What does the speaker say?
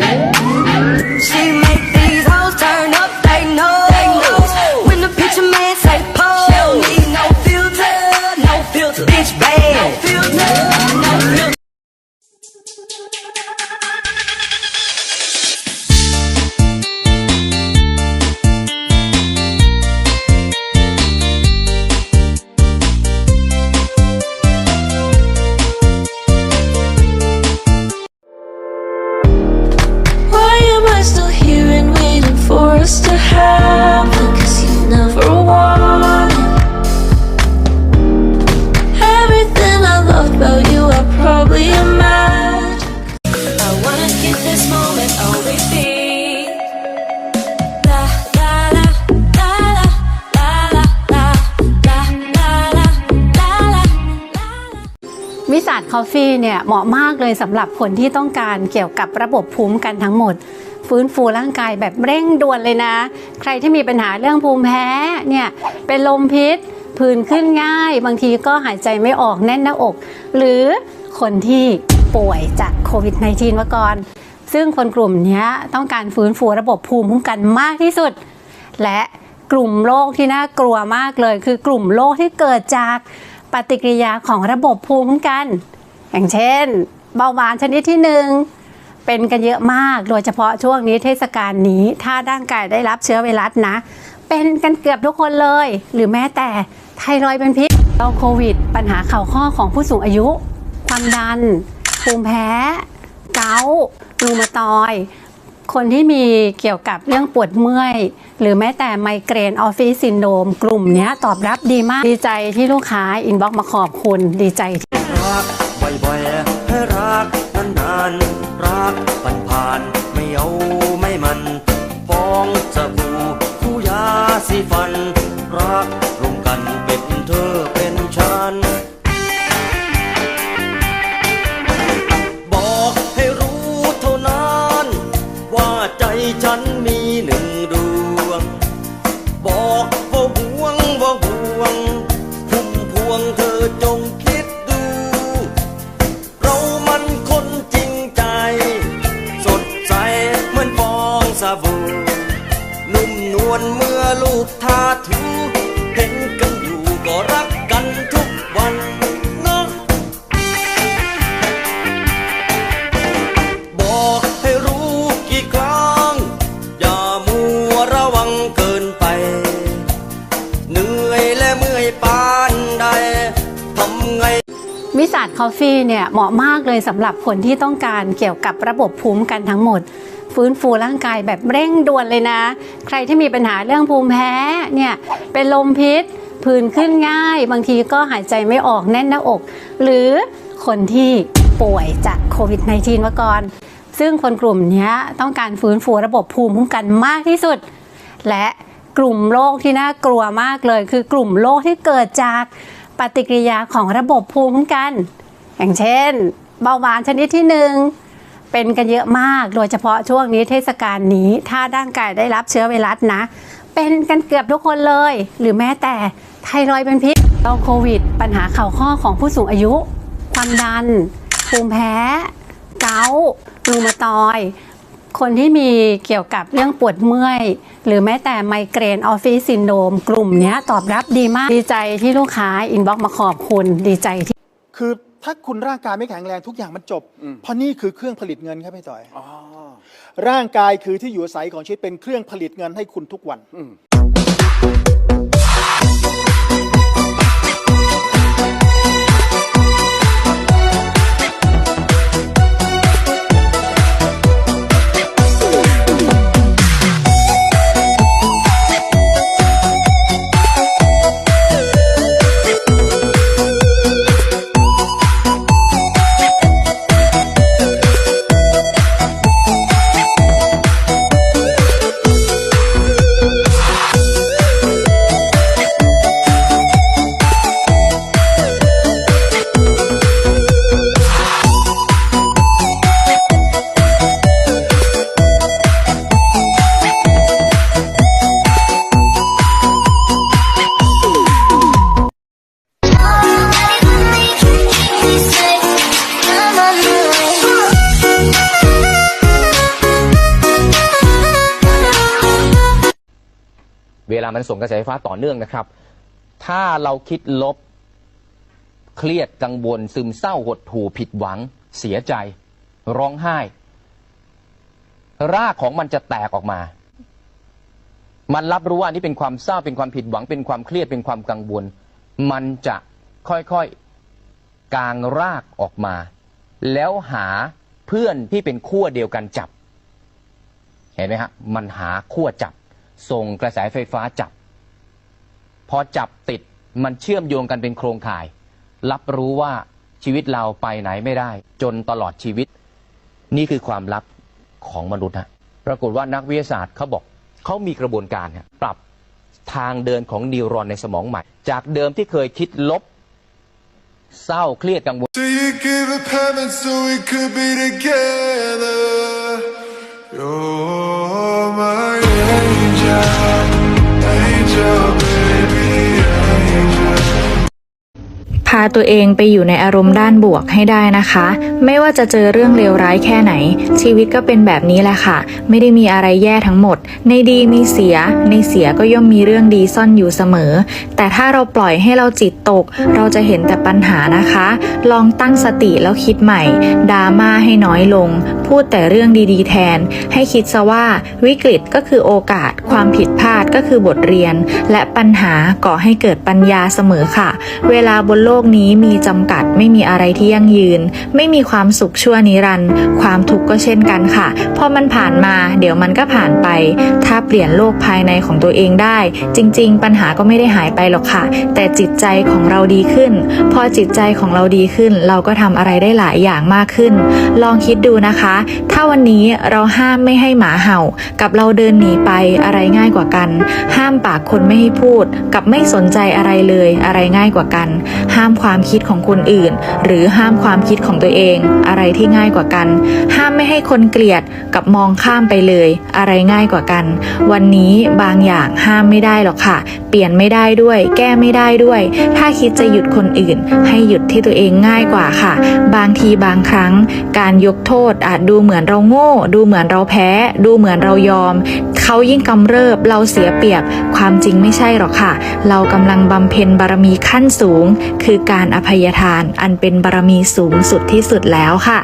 She make คอฟฟี่เนี่ยเหมาะมากเลยสำหรับคนที่ต้องการเกี่ยวกับระบบภูมิกันทั้งหมด ฟื้นฟูร่างกายแบบเร่งด่วนเลยนะ ใครที่มีปัญหาเรื่องภูมิแพ้เนี่ยเป็นลมพิษผื่นขึ้นง่าย บางทีก็หายใจไม่ออกแน่นหน้าอก หรือคนที่ป่วยจากโควิด -19 มาก่อน ซึ่งคนกลุ่มนี้ต้องการฟื้นฟูระบบภูมิคุ้มกันมากที่สุด และกลุ่มโรคที่น่ากลัวมากเลย คือกลุ่มโรคที่เกิดจากปฏิกิริยาของระบบภูมิคุ้มกัน อย่างเช่น เบาหวานชนิดที่หนึ่งเป็นกันเยอะมาก โดยเฉพาะช่วงนี้เทศกาลนี้ ถ้าร่างกายได้รับเชื้อไวรัสนะ เป็นกันเกือบทุกคนเลย หรือแม้แต่ไทรอยด์เป็นพิษเราโควิด ปัญหาเข่าข้อของผู้สูงอายุ ความดัน ภูมิแพ้ เกาต์รูมาตอย คนที่มีเกี่ยวกับเรื่องปวดเมื่อย หรือแม้แต่ไมเกรนออฟฟิศซินโดม กลุ่มนี้ตอบรับดีมาก ดีใจที่ลูกค้าอินบ็อกมาขอบคุณ ดีใจที่ บ่อยๆให้รักนานๆรักผ่านผ่านไม่เอาไม่มันฟองสบู่คู่ยาสีฟัน รักรวมกันเป็นเธอเป็นฉันบอกให้รู้เท่านั้น ว่าใจฉัน มนเมื่อลูกทาถูเห็นกันอยู่ก็รักกันทุกวันนะบอกให้รู้กี่ครั้ง อย่ามัวระวังเกินไป เหนื่อยและเมื่อยปานใดทำไง วิสาดคอฟฟี่เนี่ยเหมาะมากเลยสำหรับคนที่ต้องการเกี่ยวกับระบบภูมิกันทั้งหมด ฟื้นฟูร่างกายแบบเร่งด่วนเลยนะ ใครที่มีปัญหาเรื่องภูมิแพ้เนี่ยเป็นลมพิษผื่นขึ้นง่าย บางทีก็หายใจไม่ออกแน่นหน้าอก หรือคนที่ป่วยจากโควิด -19 มาก่อน ซึ่งคนกลุ่มนี้ต้องการฟื้นฟูระบบภูมิคุ้มกันมากที่สุด และกลุ่มโรคที่น่ากลัวมากเลย คือกลุ่มโรคที่เกิดจากปฏิกิริยาของระบบภูมิคุ้มกัน อย่างเช่น เบาหวานชนิดที่หนึ่ง เป็นกันเยอะมาก โดยเฉพาะช่วงนี้เทศกาลนี้ ถ้าร่างกายได้รับเชื้อไวรัสนะ เป็นกันเกือบทุกคนเลย หรือแม้แต่ไทรอยด์เป็นพิษเราโควิด ปัญหาเข่าข้อของผู้สูงอายุ ความดัน ภูมิแพ้ เกาต์รูมาตอยคนที่มีเกี่ยวกับเรื่องปวดเมื่อย หรือแม้แต่ไมเกรนออฟฟิศซินโดมกลุ่มนี้ตอบรับดีมาก ดีใจที่ลูกค้าอินบ็อกมาขอบคุณดีใจที่คือ ถ้าคุณร่างกายไม่แข็งแรงทุกอย่างมันจบเพราะนี่คือเครื่องผลิตเงินครับพี่ต่อยร่างกายคือที่อยู่อาศัยของชีวิตเป็นเครื่องผลิตเงินให้คุณทุกวัน I เวลามันส่งกระแสไฟฟ้าต่อเนื่องนะครับ ถ้าเราคิดลบเครียดกังวลซึมเศร้าหดหู่ผิดหวัง เสียใจ ร้องไห้ รากของมันจะแตกออกมา มันรับรู้ว่านนี้เป็นความเศร้าเป็นความผิดหวัง เป็นความเครียดเป็นความกังวล มันจะค่อยๆกางรากออกมา แล้วหาเพื่อนที่เป็นขั้วเดียวกันจับ เห็นไหมฮะมันหาขั้วจับ ส่งกระแสไฟฟ้าจับ พอจับติดมันเชื่อมโยงกันเป็นโครงข่าย รับรู้ว่าชีวิตเราไปไหนไม่ได้ จนตลอดชีวิต นี่คือความลับของมนุษย์ฮะปรากฏว่านักวิทยาศาสตร์เขาบอกเขามีกระบวนการปรับทางเดินของนิวรอนในสมองใหม่ จากเดิมที่เคยคิดลบ เศร้าเครียดกังวล พาตัวเองไปอยู่ในอารมณ์ด้านบวกให้ได้นะคะ ไม่ว่าจะเจอเรื่องเลวร้ายแค่ไหน ชีวิตก็เป็นแบบนี้แหละค่ะ ไม่ได้มีอะไรแย่ทั้งหมด ในดีมีเสีย ในเสียก็ย่อมมีเรื่องดีซ่อนอยู่เสมอ แต่ถ้าเราปล่อยให้เราจิตตก เราจะเห็นแต่ปัญหานะคะ ลองตั้งสติแล้วคิดใหม่ดราม่าให้น้อยลง พูดแต่เรื่องดีๆ แทน ให้คิดซะว่าวิกฤตก็คือโอกาส ความผิดพลาดก็คือบทเรียน และปัญหาก่อให้เกิดปัญญาเสมอค่ะ เวลาบนโลกกนี้มีจำกัดไม่มีอะไรที่ยั่งยืน ไม่มีความสุขชั่วนิรันดร์ความทุกข์ก็เช่นกันค่ะพอมันผ่านมาเดี๋ยวมันก็ผ่านไป ถ้าเปลี่ยนโลกภายในของตัวเองได้ จริง ๆ ปัญหาก็ไม่ได้หายไปหรอกค่ะ แต่จิตใจของเราดีขึ้น พอจิตใจของเราดีขึ้น เราก็ทำอะไรได้หลายอย่างมากขึ้น ลองคิดดูนะคะ ถ้าวันนี้เราห้ามไม่ให้หมาเห่า กับเราเดินหนีไปอะไรง่ายกว่ากัน ห้ามปากคนไม่ให้พูด กับไม่สนใจอะไรเลยอะไรง่ายกว่ากัน ห้าามความคิดของคนอื่น หรือห้ามความคิดของตัวเอง อะไรที่ง่ายกว่ากัน ห้ามไม่ให้คนเกลียดกับมองข้ามไปเลย อะไรง่ายกว่ากัน วันนี้บางอย่างห้ามไม่ได้หรอกค่ะ เปลี่ยนไม่ได้ด้วย แก้ไม่ได้ด้วย ถ้าคิดจะหยุดคนอื่น ให้หยุดที่ตัวเองง่ายกว่าค่ะ บางทีบางครั้ง การยกโทษอาจดูเหมือนเราโง่ ดูเหมือนเราแพ้ ดูเหมือนเรายอมเขายิ่งกำเริบเราเสียเปรียบ ความจริงไม่ใช่หรอกค่ะ เรากำลังบำเพ็ญบารมีขั้นสูง คือการอภัยทานอันเป็นบารมีสูงสุดที่สุดแล้วค่ะ